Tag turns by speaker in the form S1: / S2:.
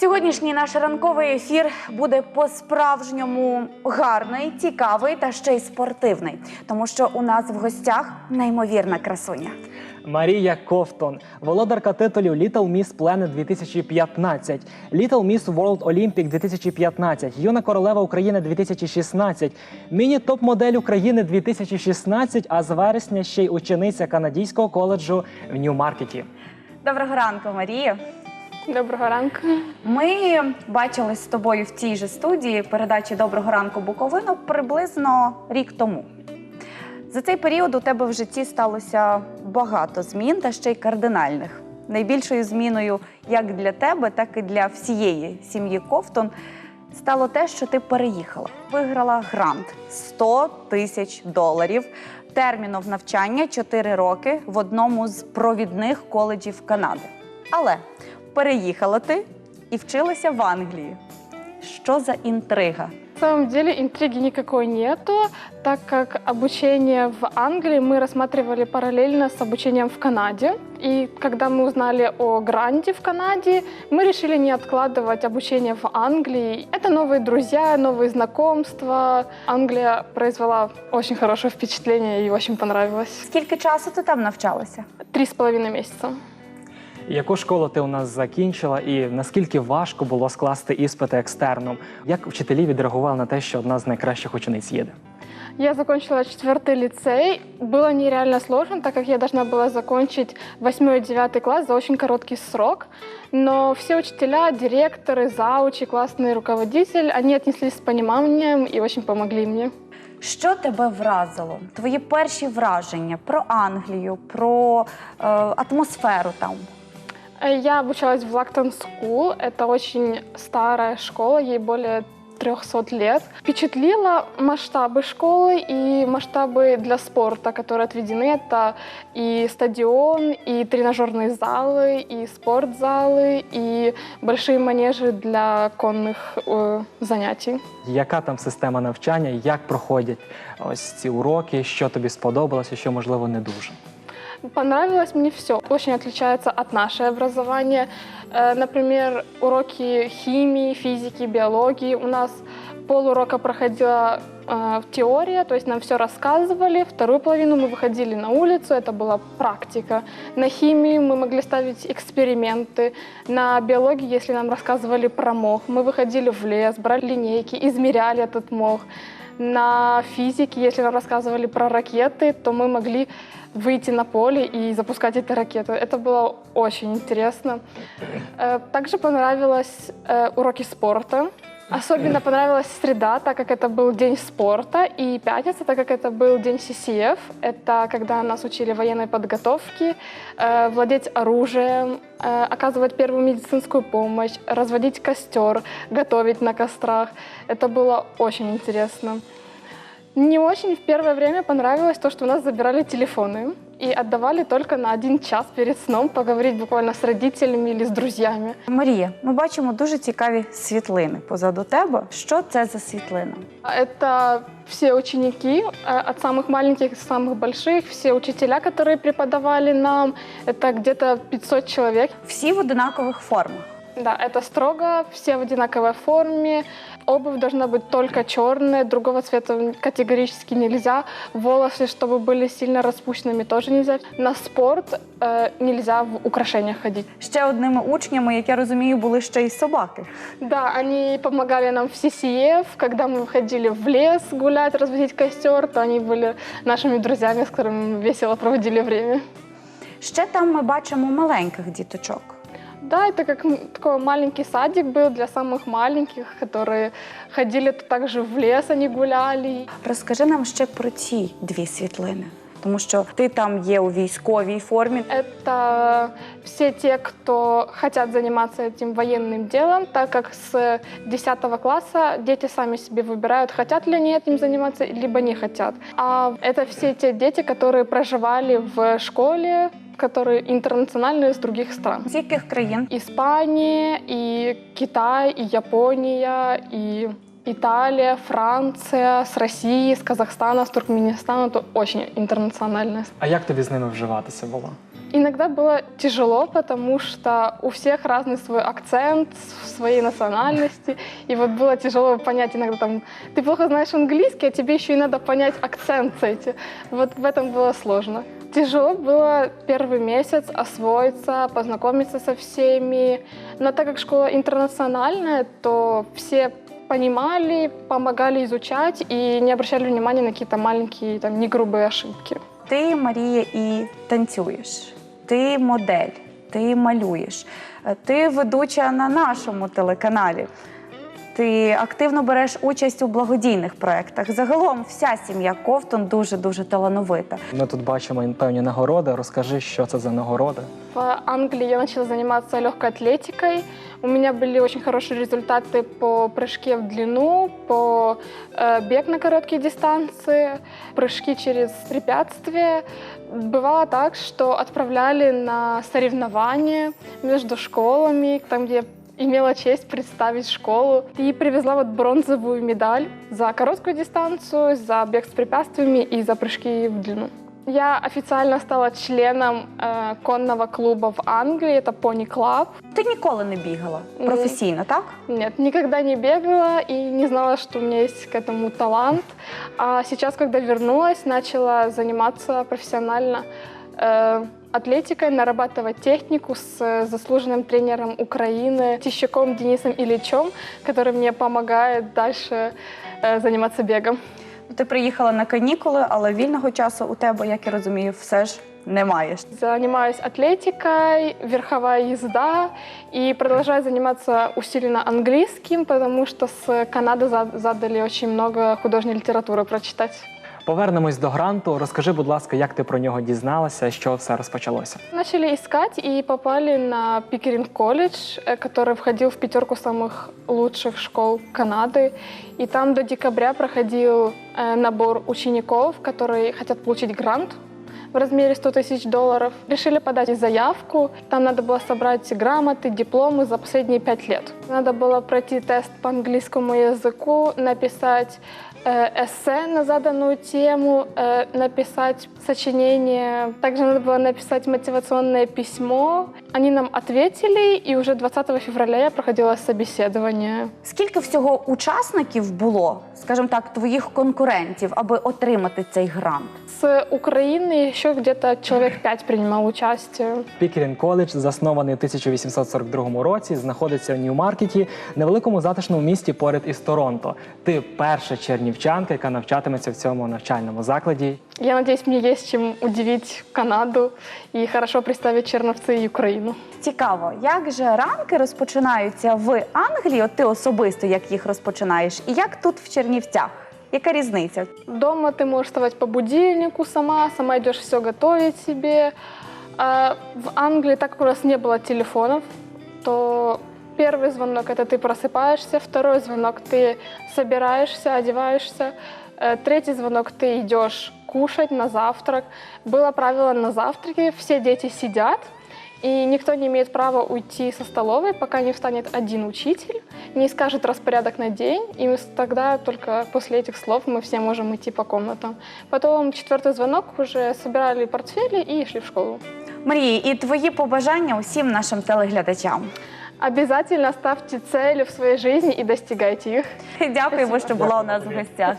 S1: Сьогоднішній наш ранковий ефір буде по-справжньому гарний, цікавий та ще й спортивний, тому що у нас в гостях неймовірна красуня.
S2: Марія Ковтон, володарка титулів Little Miss Planet 2015, Little Miss World Olympic 2015, юна королева України 2016, міні-топ-модель України 2016, а з вересня ще й учениця канадського коледжу в Нью-Маркеті.
S1: Доброго ранку, Марія.
S3: Доброго ранку.
S1: Ми бачились з тобою в цій же студії передачі Доброго ранку Буковину приблизно рік тому. За цей період у тебе в житті сталося багато змін та ще й кардинальних. Найбільшою зміною як для тебе, так і для всієї сім'ї Ковтон стало те, що ти переїхала. Виграла грант 100 тисяч доларів терміном навчання 4 роки в одному з провідних коледжів Канади. Але переїхала ти і вчилася в Англії. Що за інтрига?
S3: На самом деле интриги никакой нету, так как обучение в Англии мы рассматривали параллельно с обучением в Канаде. И когда мы узнали о гранте в Канаде, мы решили не откладывать обучение в Англии. Это новые друзья, новые знакомства. Англия произвела очень хорошее впечатление и очень понравилось.
S1: Скільки часу ти там навчалася?
S3: Три с половиной месяца.
S2: Яку школу ти у нас закінчила, і наскільки важко було скласти іспити екстерном? Як вчителі відреагували на те, що одна з найкращих учениць їде?
S3: Я закончила четвертый лицей. Было нереально сложно, так как я должна была закончить восьмой и девятый класс за очень короткий срок. Но все учителя, директоры, заучи, классный руководитель, они отнеслись с пониманием и очень помогли мне.
S1: Що тебе вразило? Твої перші враження про Англію, про е, атмосферу там?
S3: Э, Я обучалась в Лактон School. Это очень старая школа, ей более 300 лет. Впечатлило масштабы школы и масштабы для спорта, которые отведены. Это и стадион, и тренажерные залы, и спортзалы, и большие манежи для конных э, занятий.
S2: Яка там система навчання, як проходять ось ці уроки, що тобі сподобалося, що можливо не дуже?
S3: Понравилось мне все. Очень отличается от нашего образования. Э, Например, уроки химии, физики, биологии. У нас полурока проходила э, теория, то есть нам все рассказывали. Вторую половину мы выходили на улицу, это была практика. На химии мы могли ставить эксперименты. На биологии, если нам рассказывали про мох, мы выходили в лес, брали линейки, измеряли этот мох. На физике, если нам рассказывали про ракеты, то мы могли выйти на поле и запускать эти ракеты. Это было очень интересно. Э, Также понравилось э, уроки спорта. Особенно понравилась среда, так как это был день спорта, и пятница, так как это был день CCF. Это когда нас учили военной подготовке, э, владеть оружием, э, оказывать первую медицинскую помощь, разводить костер, готовить на кострах. Это было очень интересно. Не очень в первое время понравилось то, что у нас забирали телефоны и отдавали только на один час перед сном поговорить буквально с родителями или с друзьями.
S1: Марія, ми бачимо дуже цікаві світлини позаду тебе. Що це за світлина?
S3: Это все ученики, э, от самых маленьких до самых больших, все учителя, которые преподавали нам, это где-то 500 человек.
S1: Всі в одинакових формах.
S3: Да, это строго, все в одинаковой форме. Обувь должна быть только черная, другого цвета категорически нельзя. Волосы, чтобы были сильно распущенными, тоже нельзя. На спорт э, нельзя в украшениях ходить.
S1: Ще одними учнями, як я розумію, були ще й собаки.
S3: Да, они помогали нам в CCF, когда мы выходили в лес гулять, разводить костер, то они были нашими друзьями, с которыми мы весело проводили время.
S1: Ще там ми бачимо маленьких діточок.
S3: Да, это как м, такой маленький садик был для самых маленьких, которые ходили также в лес, они гуляли.
S1: Розкажи нам ще про ці дві світлини, тому що ти там є у військовій формі.
S3: Это все те, кто хотят заниматься этим военным делом, так как с 10 класса дети сами себе выбирают, хотят ли они этим заниматься, либо не хотят. А это все те дети, которые проживали в школе, которые интернациональные с других стран.
S1: З яких країн?
S3: Испания, и Китай, и Япония, и Италия, Франция, с России, с Казахстана, с Туркменистана. Это очень интернационально.
S2: А як тобі з ними вживатися було?
S3: Иногда было тяжело, потому что у всех разный свой акцент, с- своей национальности. И вот было тяжело понять иногда там, ты плохо знаешь английский, а тебе еще и надо понять акцент эти. Вот в этом было сложно. Тяжело было первый месяц освоиться, познакомиться со всеми. Но так как школа интернациональная, то все понимали, помогали изучать и не обращали внимания на какие-то маленькие, там, негрубые ошибки.
S1: Ти, Марія, і танцюєш, ти модель, ти малюєш, е, ти ведуча на нашому телеканалі. Ти активно береш участь у благодійних проєктах. Загалом вся сім'я Ковтун дуже дуже талановита.
S2: Ми тут бачимо певні нагороди. Розкажи, що це за нагороди.
S3: В Англии я начала заниматься легкой атлетикой. У меня были очень хорошие результаты по прыжке в длину, по э, бег на короткие дистанции, прыжки через препятствия. Бывало так, что отправляли на соревнования между школами, там, где я имела честь представить школу. И привезла вот бронзовую медаль за короткую дистанцию, за бег с препятствиями и за прыжки в длину. Я официально стала членом э, конного клуба в Англии, это Pony Club.
S1: Ти ніколи не бігала
S3: Ні.
S1: професійно, так?
S3: Нет, никогда не бегала и не знала, что у меня есть к этому талант. А сейчас, когда вернулась, начала заниматься профессионально э, атлетикой, нарабатывать технику с э, заслуженным тренером Украины Тищаком Денисом Ильичем, который мне помогает дальше э, заниматься бегом.
S1: Ти приїхала на канікули, але вільного часу у тебе, як я розумію, все ж немає.
S3: Занимаюсь атлетикой, верховая езда и продолжаю заниматься усиленно английским, потому что с Канады за- задали очень много художественной литературы прочитать.
S2: Повернемось до гранту. Розкажи, будь ласка, як ти про нього дізналася, з чого все розпочалося?
S3: Начали искать и попали на Пикеринг колледж, э, который входил в пятерку самых лучших школ Канады. И там до декабря проходил э, набор учеников, которые хотят получить грант в размере 100 тысяч долларов. Решили подать заявку. Там надо было собрать грамоты, дипломы за последние пять лет. Надо было пройти тест по английскому языку, написать э, эссе на заданную тему, э, написать сочинение. Также надо было написать мотивационное письмо. Они нам ответили, и уже 20 февраля я проходила собеседование.
S1: Скільки всього учасників було, скажімо так, твоїх конкурентів, аби отримати цей грант?
S3: С Украины еще где-то человек пять принимал участие.
S2: Пікерін коледж, заснований у 1842 році, знаходиться в Нью-Маркеті, невеликому затишному місті поряд із Торонто. Ти перша чернівчанка, яка навчатиметься в цьому навчальному закладі.
S3: Я надеюсь, мне есть чем удивить Канаду и хорошо представить Черновцы и Украину.
S1: Цікаво, як же ранки розпочинаються в Англії, от ти особисто як їх розпочинаєш, і як тут в Чернівцях? Яка різниця?
S3: Дома ты можешь вставать по будильнику сама, сама идешь все готовить себе. А в Англии, так как у нас не было телефонов, то первый звонок это ты просыпаешься, второй звонок ты собираешься, одеваешься, э, третий звонок ты идешь кушать на завтрак. Было правило на завтраке, все дети сидят, и никто не имеет права уйти со столовой, пока не встанет один учитель, не скажет распорядок на день, и мы с- тогда только после этих слов мы все можем идти по комнатам. Потом четвертый звонок уже собирали портфели и шли в школу.
S1: Марії, і твої побажання усім нашим телеглядачам.
S3: Обязательно ставьте цели в своей жизни и достигайте их.
S1: Дякуємо, що була у нас в гостях.